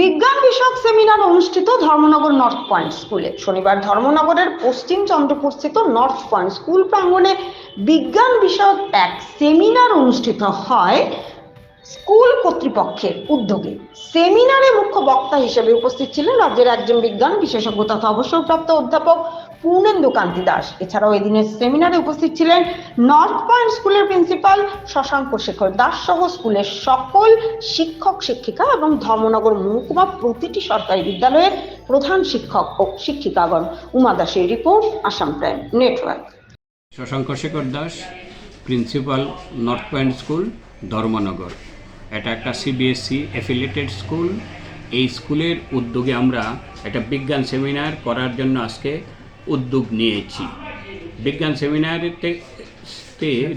বিজ্ঞান বিষয়ক সেমিনার অনুষ্ঠিত ধর্মনগর নর্থ পয়েন্ট স্কুলে শনিবার ধর্মনগরের পশ্চিম চন্দ্রপুর স্থিত নর্থ পয়েন্ট স্কুল প্রাঙ্গণে বিজ্ঞান বিষয়ক এক সেমিনার অনুষ্ঠিত হয় স্কুল কর্তৃপক্ষের উদ্যোগে। সেমিনারে মুখ্য বক্তা হিসেবে উপস্থিত ছিলেন রাজ্যের একজন বিজ্ঞান বিশেষজ্ঞ তথা অবসরপ্রাপ্ত অধ্যাপক পূর্ণেন্দু কান্তি দাস। এছাড়াও এদিনের সেমিনারে উপস্থিত ছিলেন নর্থ পয়েন্ট স্কুলের প্রিন্সিপাল শশাঙ্ক শেখর দাস সহ স্কুলের সকল শিক্ষক, শিক্ষিকা এবং ধর্মনগর মহকুমা প্রতিটি সরকারি বিদ্যালয়ের প্রধান শিক্ষক ও শিক্ষিকাগণ। উমা দাসের report Assam prime network Shashanka Shekhar Das principal north point school Dharmanagar. এটা একটা সিবিএসসি অ্যাফিলিয়েটেড স্কুল এই স্কুলের উদ্যোগে আমরা একটা বিজ্ঞান সেমিনার করার জন্য আজকে উদ্যোগ নিয়েছি। বিজ্ঞান সেমিনারেতে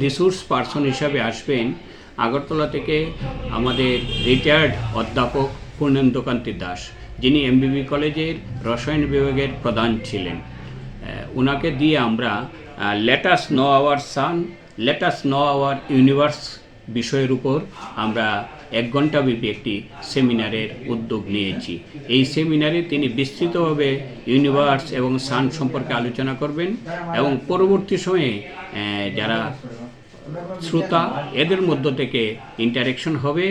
রিসোর্স পার্সন হিসাবে আসবেন। আগরতলা থেকে আমাদের রিটায়ার্ড অধ্যাপক পূর্ণেন্দুকান্তি দাস, যিনি এমবিবি কলেজের রসায়ন বিভাগের প্রধান ছিলেন। ওনাকে দিয়ে আমরা let's know our sun let's know our universe বিষয়ের উপর আমরা এক ঘন্টাব্যাপী একটি সেমিনারের উদ্যোগ নিয়েছি। এই সেমিনারে তিনি বিস্তৃতভাবে ইউনিভার্স এবং সান সম্পর্কে আলোচনা করবেন এবং পরবর্তী সময়ে যারা শ্রোতা, এদের মধ্য থেকে ইন্টারেকশন হবে।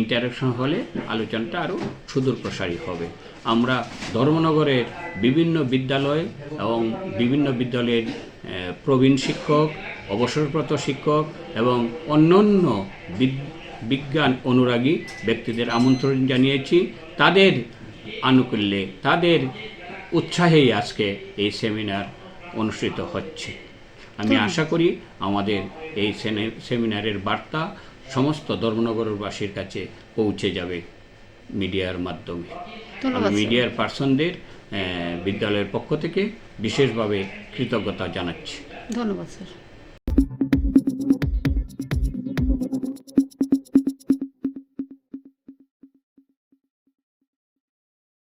ইন্টারেকশন হলে আলোচনাটা আরও সুদূর প্রসারী হবে। আমরা ধর্মনগরের বিভিন্ন বিদ্যালয় এবং বিভিন্ন বিদ্যালয়ের প্রবীণ শিক্ষক অবসরপ্রাপ্ত শিক্ষক এবং অন্যান্য বিজ্ঞান অনুরাগী ব্যক্তিদের আমন্ত্রণ জানিয়েছি। তাদের আনুকূল্যে তাদের উৎসাহেই আজকে এই সেমিনার অনুষ্ঠিত হচ্ছে। আমি আশা করি আমাদের এই সেমিনারের বার্তা সমস্ত ধর্মনগরবাসীর কাছে পৌঁছে যাবে মিডিয়ার মাধ্যমে। আমি মিডিয়ার পার্সনদের বিদ্যালয়ের পক্ষ থেকে বিশেষভাবে কৃতজ্ঞতা জানাচ্ছি। ধন্যবাদ স্যার। thank you